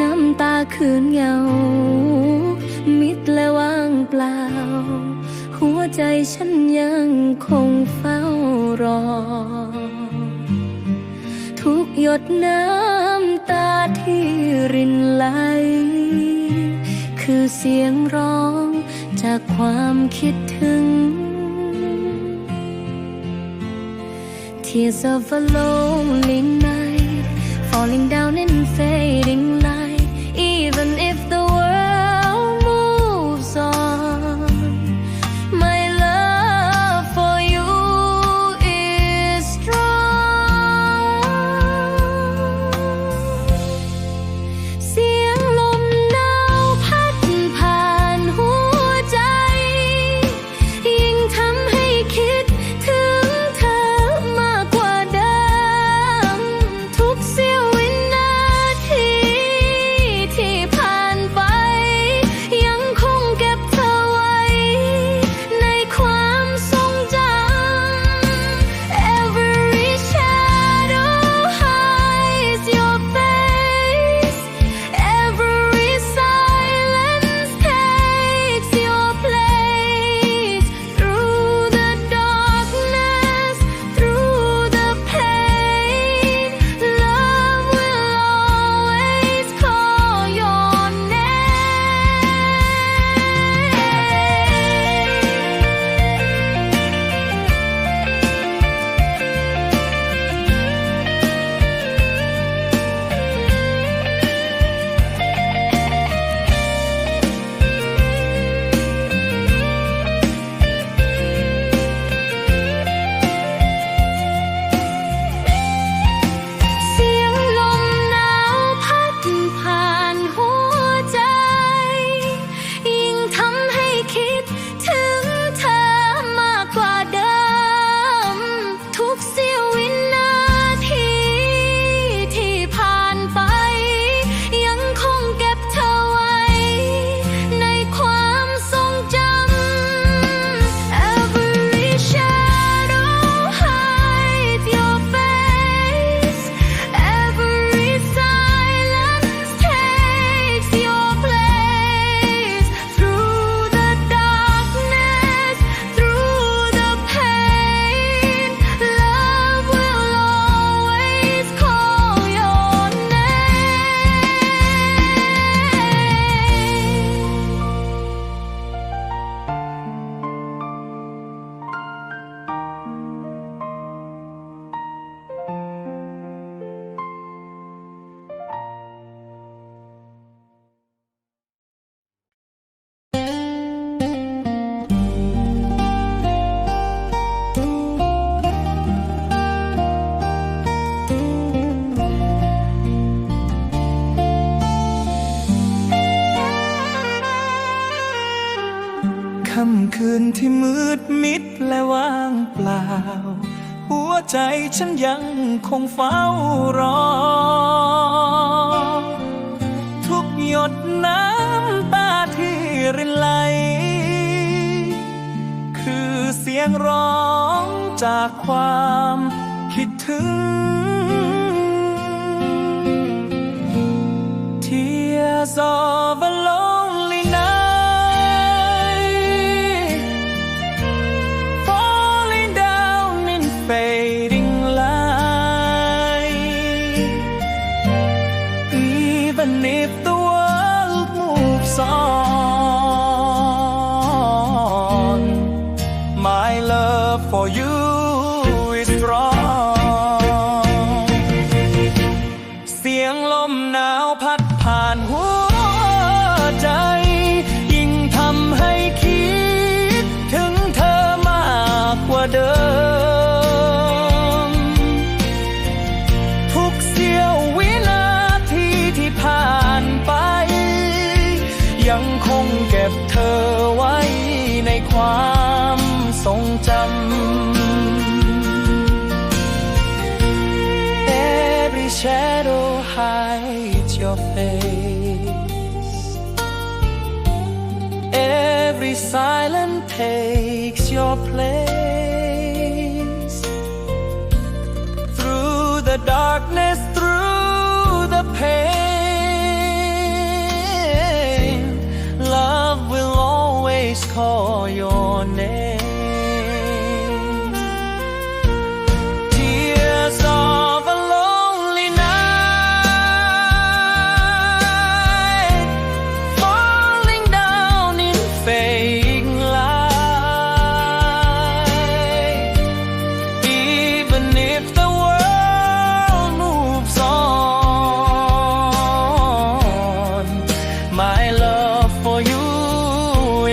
น้ำตาคืนเหงา มิดและว่างเปล่า หัวใจฉันยังคงเฝ้ารอ ทุกหยดน้ำตาที่รินไหล คือเสียงร้องจากความคิดถึง Tears of a lonely night falling down and fading ค่ำคืนที่มืดมิดและว่างเปล่า หัวใจฉันยังคงเฝ้ารอ ทุกหยดน้ำตาที่รินไหล คือเสียงร้องจากความคิดถึง love for you is strong. เสียงลมหนาวพัดผ่านหัวใจ ยิ่งทำให้คิด ถึงเธอมากกว่าเดิม ทุกเสี้ยววินาทีที่ผ่านไป ยังคงเก็บเธอไว้ในความ ทรงจำ Every shadow hides your face. Every silence takes your place. Through the darkness, through the pain call your name.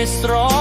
strong.